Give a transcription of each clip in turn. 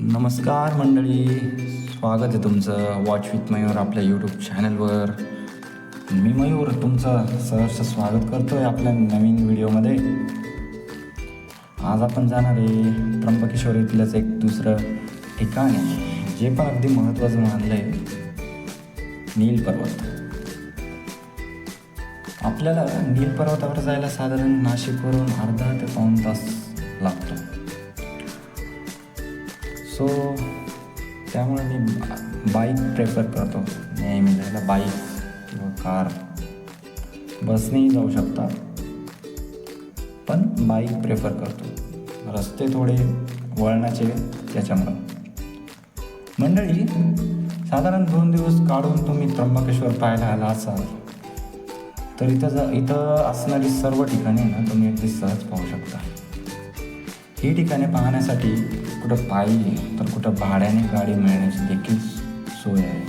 नमस्कार मंडळी. स्वागत आहे तुमचं वॉच विथ मयूर आपल्या यूट्यूब चॅनलवर मी मयूर तुमचं सहर्ष स्वागत करतो आहे आपल्या नवीन व्हिडिओमध्ये. आज आपण जाणार आहे त्र्यंबकेश्वर इथलंच एक दुसरं ठिकाण आहे जे पण अगदी महत्त्वाचं मानलं आहे नील पर्वत. आपल्याला नील पर्वतावर जायला साधारण नाशिकवरून अर्धा ते पाऊण तास लागतो सो त्यामुळे मी बाईक प्रेफर करतो. नेहमी जायला बाईक किंवा कार बसनेही जाऊ शकता पण बाईक प्रेफर करतो. रस्ते थोडे वळणाचे त्याच्यामुळं. मंडळी साधारण दोन दिवस काढून तुम्ही त्र्यंबकेश्वर पाहायला आला असाल तर इथं जा इथं असणारी सर्व ठिकाणे ना तुम्ही अगदी सहज पाहू शकता. ही ठिकाणे पाहण्यासाठी कुठं पाहिजे तर कुठं भाड्याने गाडी मिळण्याची देखील सोय आहे.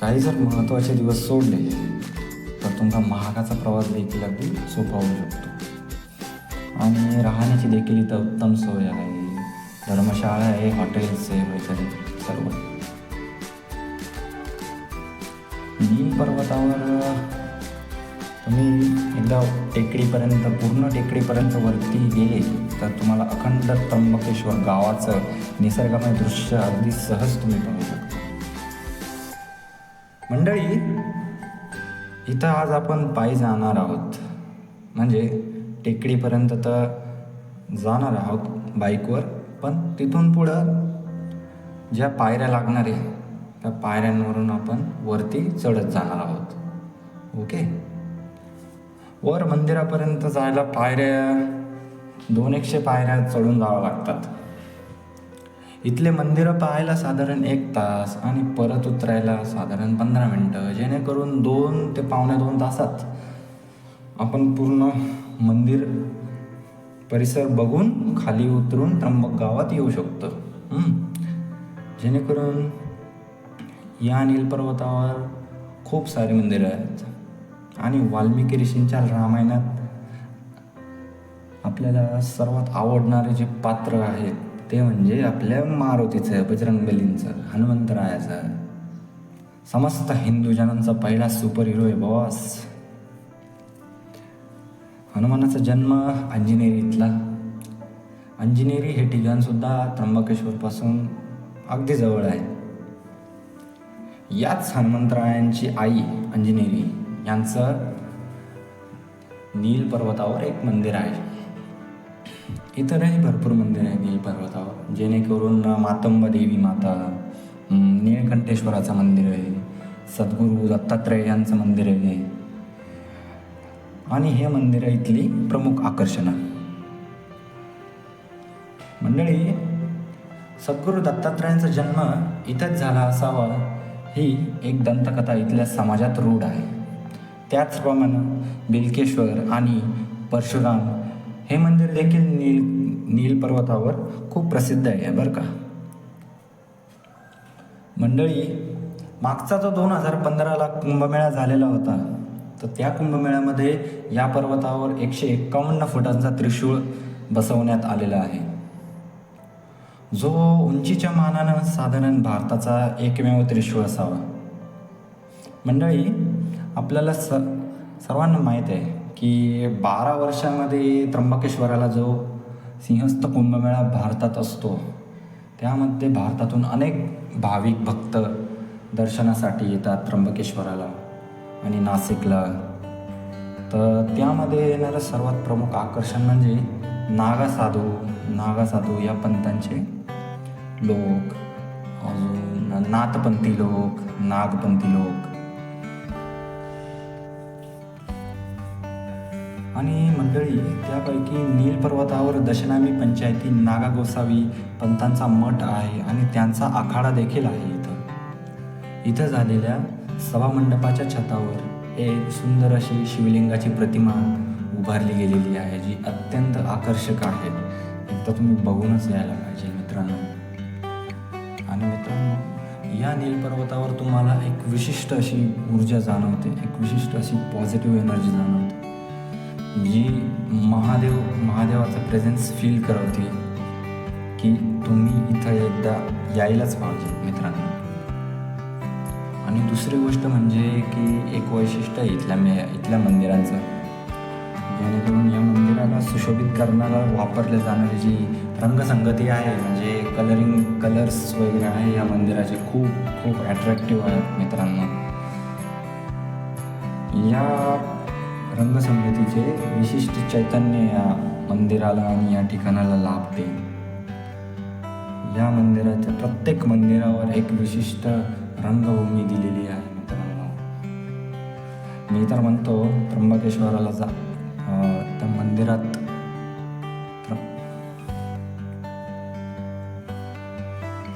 काही जर महत्त्वाचे दिवस सोडले तर तुमचा महागाचा प्रवास देखील अगदी सोपा होऊ शकतो. आणि राहण्याची देखील इथं उत्तम सोय आहे. धर्मशाळा आहे हॉटेल्स आहे वगैरे सर्व. पर्वतावर तुम्ही एकदा टेकडीपर्यंत पूर्ण टेकडीपर्यंत वरती गेले तर तुम्हाला अखंड त्र्यंबकेश्वर गावाचं निसर्गमय दृश्य अगदी सहज तुम्ही पाहू शकता. मंडळी इथं आज आपण पायी जाणार आहोत. म्हणजे टेकडीपर्यंत तर जाणार आहोत बाईकवर पण तिथून पुढं ज्या पायऱ्या लागणार आहे त्या पायऱ्यांवरून आपण वरती चढत जाणार आहोत. ओके? वर मंदिरापर्यंत जायला पायऱ्या दोन एकशे पायऱ्या चढून जावं लागतात. इथले मंदिरं पाहायला साधारण एक तास आणि परत उतरायला साधारण पंधरा मिनटं जेणेकरून दोन ते पावणे दोन तासात आपण पूर्ण मंदिर परिसर बघून खाली उतरून त्र्यंबक गावात येऊ शकतो. जेणेकरून या नीलपर्वतावर खूप सारी मंदिरं आहेत. आणि वाल्मिकी ऋषींच्या रामायणात आपल्याला सर्वात आवडणारे जे पात्र आहेत ते म्हणजे आपल्या मारुतीचं बजरंगबलींचं हनुमंतरायाचं. समस्त हिंदू जनांचा पहिला सुपर हिरो आहे बॉस. हनुमानाचा जन्म अंजनेरी इथला अंजनेरी हे ठिकाणसुद्धा त्र्यंबकेश्वरपासून अगदी जवळ आहे. याच हनुमंतरायांची आई अंजनेरी यांचं नील पर्वतावर एक मंदिर आहे. इतरही भरपूर मंदिर आहे नील पर्वतावर. जेणेकरून मातंब देवी माता नीळकंठेश्वराचं निळकंठेश्वराचं मंदिर आहे सद्गुरू दत्तात्रय यांचं मंदिर आहे. आणि हे मंदिर इथली प्रमुख आकर्षणं मंडळी सद्गुरू दत्तात्रयांचा जन्म इथंच झाला असावा ही एक दंतकथा इथल्या समाजात रूढ आहे. त्याचप्रमाणे बिलकेश्वर आणि परशुराम हे मंदिर देखील नील नील पर्वतावर खूप प्रसिद्ध आहे बरं का? मंडळी मागचा जो दोन हजार पंधराला कुंभमेळा झालेला होता तर त्या कुंभमेळ्यामध्ये या पर्वतावर एकशे एक्कावन्न फुटांचा त्रिशूळ बसवण्यात आलेला आहे. जो उंचीच्या मानानं साधारण भारताचा एकमेव त्रिशूळ असावा. मंडळी आपल्याला स सर्वांना माहीत आहे की बारा वर्षामध्ये त्र्यंबकेश्वराला जो सिंहस्थ कुंभमेळा भारतात असतो त्यामध्ये भारतातून अनेक भाविक भक्त दर्शनासाठी येतात त्र्यंबकेश्वराला आणि नाशिकला. तर त्यामध्ये येणारं सर्वात प्रमुख आकर्षण म्हणजे नागा साधू नागा साधू या पंथांचे लोक अजून नाथपंथी लोक नागपंथी लोक. आणि मंडळी त्यापैकी नील पर्वतावर दशनामी पंचायती नागा गोसावी पंथांचा मठ आहे आणि त्यांचा आखाडा देखील आहे इथं. इथं झालेल्या सभामंडपाच्या छतावर एक सुंदर अशी शिवलिंगाची प्रतिमा उभारली गेलेली आहे जी अत्यंत आकर्षक आहे. एकदा तुम्ही बघूनच यायला पाहिजे मित्रांनो. आणि मित्रांनो या नील पर्वतावर तुम्हाला एक विशिष्ट अशी ऊर्जा जाणवते एक विशिष्ट अशी पॉझिटिव्ह एनर्जी जाणवते. जी महादेव महादेवाचा प्रेझेन्स फील करवते की तुम्ही इथं एकदा यायलाच पाहिजे मित्रांनो. आणि दुसरी गोष्ट म्हणजे की एक वैशिष्ट्य आहे इथल्या मे इथल्या मंदिरांचं. जेणेकरून या मंदिराला सुशोभित करण्याला वापरले जाणारी जी रंगसंगती आहे म्हणजे कलरिंग कलर्स वगैरे आहे या मंदिराचे खूप खूप अट्रॅक्टिव्ह आहेत मित्रांनो. या रंगसंगतीचे विशिष्ट चैतन्य या मंदिराला आणि या ठिकाणाला लाभते या मंदिराच्या प्रत्येक मंदिरावर एक विशिष्ट रंगभूमी दिलेली आहे मित्रांनो. मी तर म्हणतो त्र्यंबकेश्वराला जा. त्या मंदिरात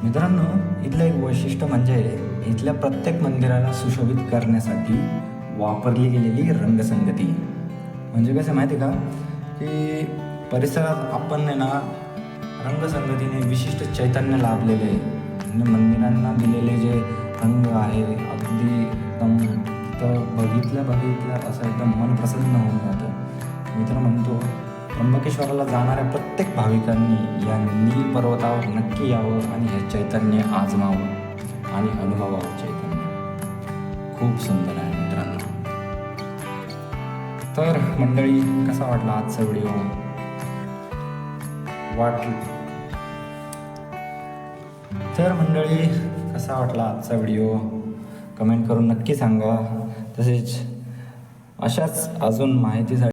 मित्रांनो इथलं एक वैशिष्ट्य म्हणजे इथल्या प्रत्येक मंदिराला सुशोभित करण्यासाठी वापरली गेलेली रंगसंगती. म्हणजे कसं माहिती आहे का? की परिसरात आपण आहे ना रंगसंगतीने विशिष्ट चैतन्य लाभलेले आहे. म्हणजे मंदिरांना दिलेले जे रंग आहे अगदी एकदम तर बघितल्या बघितल्या असं एकदम मन प्रसन्न होऊन जातं. मी तर म्हणतो त्र्यंबकेश्वराला जाणाऱ्या प्रत्येक भाविकांनी या नील पर्वतावर नक्की यावं आणि हे चैतन्य आजमावं आणि अनुभवावं चैतन्य. खूप सुंदर आहे. तर मंडळी कसा वाटला आजचा व्हिडिओ? वाट तर मंडळी कसा वाटला आजचा व्हिडिओ? कमेंट करून नक्की सांगा. तसेच अशाच अजून माहितीसाठी